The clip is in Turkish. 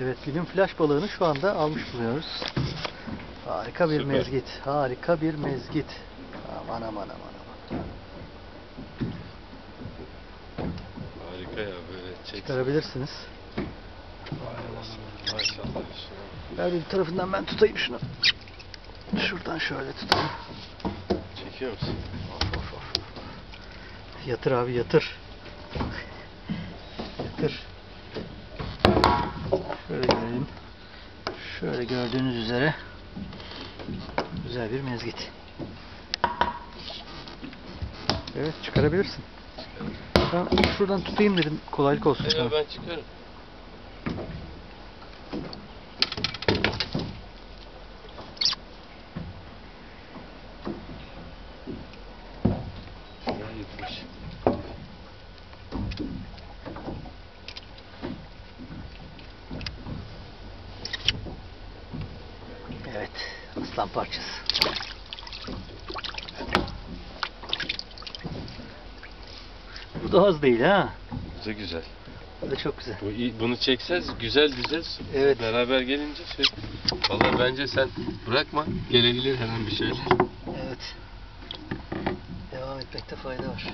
Evet günün flash balığını şu anda almış bulunuyoruz. Harika bir Süper. mezgit. Harika bir mezgit. Aman aman aman aman. Harika ya böyle çek. Çıkarabilirsiniz. Maşallah. Ver bir tarafından ben tutayım şunu. Şuradan şöyle tutayım. Çekiyor musun? Of of of. Yatır abi yatır. Yatır. Şöyle görelim. Şöyle gördüğünüz üzere güzel bir mezgit. Evet çıkarabilirsin. Ben şuradan tutayım dedim kolaylık olsun. Ya ben çıkarım. Şuraya gitmiş. Aslan parçası. Bu da az değil ha. Bu da güzel. Bu da çok güzel. Bu iyi, bunu çekseniz güzel güzel. Evet. Beraber gelince şey. Vallahi bence sen bırakma. Gelebilir hemen bir şeyler. Evet. Devam etmekte fayda var.